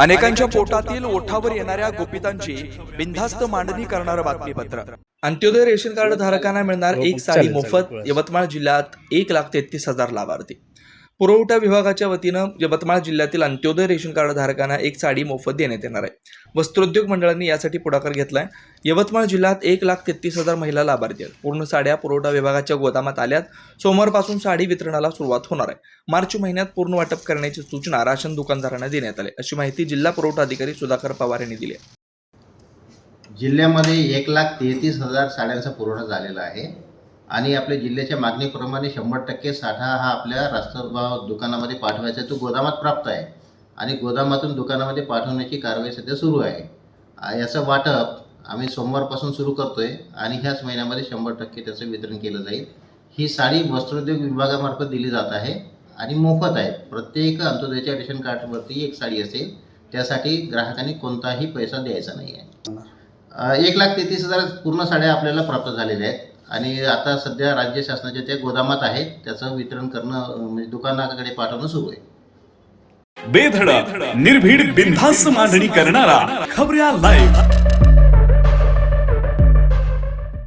अनेकांच्या पोटातील ओठावर येणाऱ्या गोपितांची बिनधास्त मांडणी करणारं बातमीपत्र. अंत्योदय रेशन कार्ड धारकांना मिळणार एक साडी मोफत यवतमाळ जिल्ह्यात एक लाख तेहतीस हजार लाभार्थी. पुरवठा विभागाच्या वतीनं यवतमाळ जिल्ह्यातील अंत्योदय रेशन कार्ड धारकांना एक साडी मोफत देण्यात येणार आहे. वस्त्रोद्योग मंडळांनी यासाठी पुढाकार घेतलाय. यवतमाळ जिल्ह्यात एक लाख तेहतीस हजार महिला लाभार्थी आहेत. पूर्ण साड्या पुरवठा विभागाच्या गोदामात आल्यात. सोमवारपासून साडी वितरणाला सुरुवात होणार आहे. मार्च महिन्यात पूर्ण वाटप करण्याची सूचना राशन दुकानदारांना देण्यात आली. अशी माहिती जिल्हा पुरवठा अधिकारी सुधाकर पवार यांनी दिली आहे. जिल्ह्यामध्ये एक लाख तेहतीस हजार साड्यांचा पुरवठा झालेला आहे. आणि आपल्या जिल्ह्याच्या मागणीप्रमाणे शंभर टक्के साठा हा आपल्या रास्तभाव दुकानामध्ये पाठवायचा तो गोदामात प्राप्त आहे. आणि गोदामातून दुकानामध्ये पाठवण्याची कारवाई सध्या सुरू आहे. याचं वाटप आम्ही सोमवारपासून सुरू करतो आहे आणि ह्याच महिन्यामध्ये शंभर टक्के त्याचं वितरण केलं जाईल. ही साडी वस्त्रोद्योग विभागामार्फत दिली जात आहे आणि मोफत आहे. प्रत्येक अंत्योदयाच्या रेशन कार्डवरती एक साडी असेल त्यासाठी ग्राहकांनी कोणताही पैसा द्यायचा नाही आहे एक लाख तेहतीस हजार पूर्ण साड्या आपल्याला प्राप्त झालेल्या आहेत. आणि आता सध्या राज्य शासनाच्या त्या गोदामात आहेत त्याचं वितरण करणं म्हणजे दुकानाकडे पाठवणं सुरू आहे. बेधडक निर्भीड बिनधास्त मांडणी करणारा खबऱ्या लाईव्ह